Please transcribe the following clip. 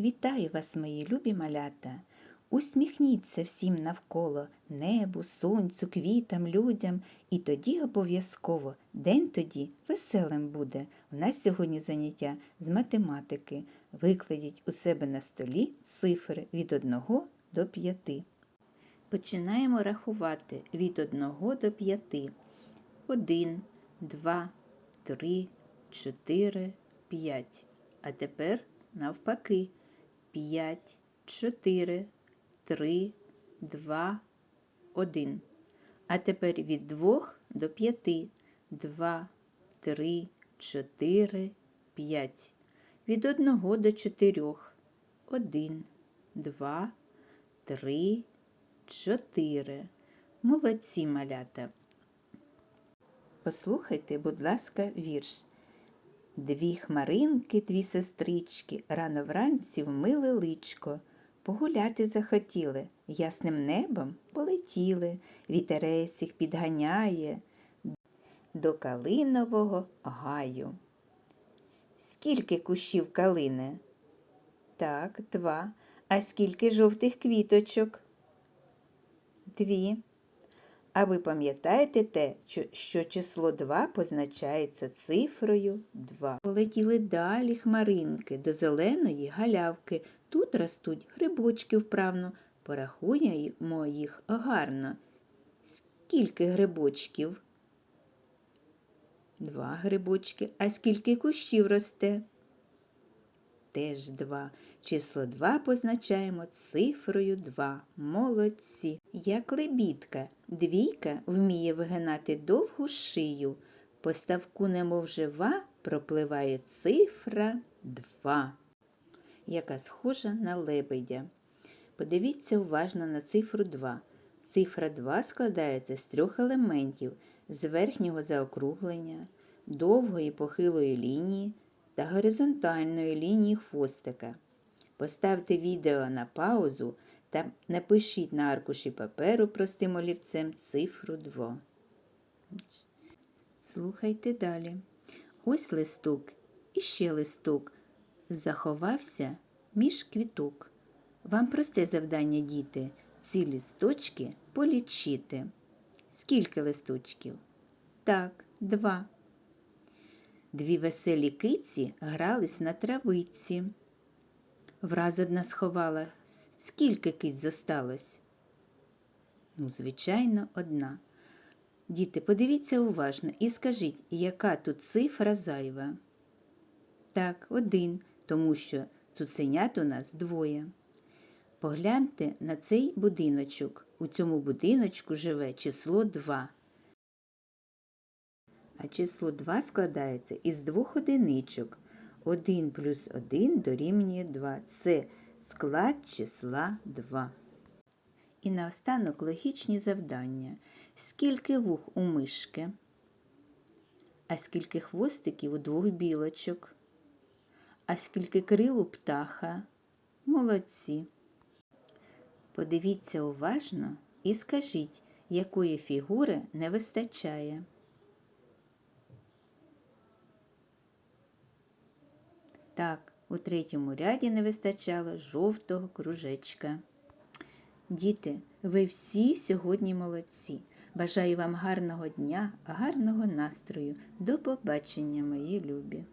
Вітаю вас, мої любі малята. Усміхніться всім навколо небу, сонцю, квітам, людям, і тоді обов'язково день тоді веселим буде. У нас сьогодні заняття з математики. Викладіть у себе на столі цифри від 1 до 5. Починаємо рахувати від 1 до 5. 1, 2, 3, 4, 5. А тепер навпаки. 5, 4, 3, 2, 1. А тепер від 2 до 5. 2, 3, 4, 5. Від 1 до 4. 1, 2, 3, 4. Молодці малята. Послухайте, будь ласка, вірш. Дві хмаринки, дві сестрички, рано вранці вмили личко. Погуляти захотіли, ясним небом полетіли, вітерець їх підганяє до калинового гаю. Скільки кущів калини? Так, два. А скільки жовтих квіточок? Дві. А ви пам'ятаєте те, що число 2 позначається цифрою 2. Полетіли далі хмаринки до зеленої галявки. Тут ростуть грибочки вправно. Порахуємо їх гарно. Скільки грибочків? Два грибочки. А скільки кущів росте? Теж два. Число 2 позначаємо цифрою 2. Молодці. Як лебідка, двійка вміє вигинати довгу шию. По ставку, немов жива, пропливає цифра 2, яка схожа на лебедя. Подивіться уважно на цифру 2. Цифра 2 складається з трьох елементів з верхнього заокруглення, довгої похилої лінії та горизонтальної лінії хвостика. Поставте відео на паузу та напишіть на аркуші паперу простим олівцем цифру 2. Слухайте далі. Ось листок і ще листок. Заховався між квіток. Вам просте завдання, діти, ці листочки полічити. Скільки листочків? Так, два. Дві веселі киці грались на травиці. Враз одна сховала. Скільки киць зосталось? Ну, звичайно, одна. Діти, подивіться уважно і скажіть, яка тут цифра зайва? Так, один, тому що цуценят у нас двоє. Погляньте на цей будиночок. У цьому будиночку живе число 2. А число 2 складається із двох одиничок. 1 плюс 1 дорівнює 2. Це склад числа 2. І наостанок логічні завдання. Скільки вух у мишки? А скільки хвостиків у двох білочок? А скільки крил у птаха? Молодці. Подивіться уважно і скажіть, якої фігури не вистачає. Так, у третьому ряді не вистачало жовтого кружечка. Діти, ви всі сьогодні молодці. Бажаю вам гарного дня, гарного настрою. До побачення, мої любі!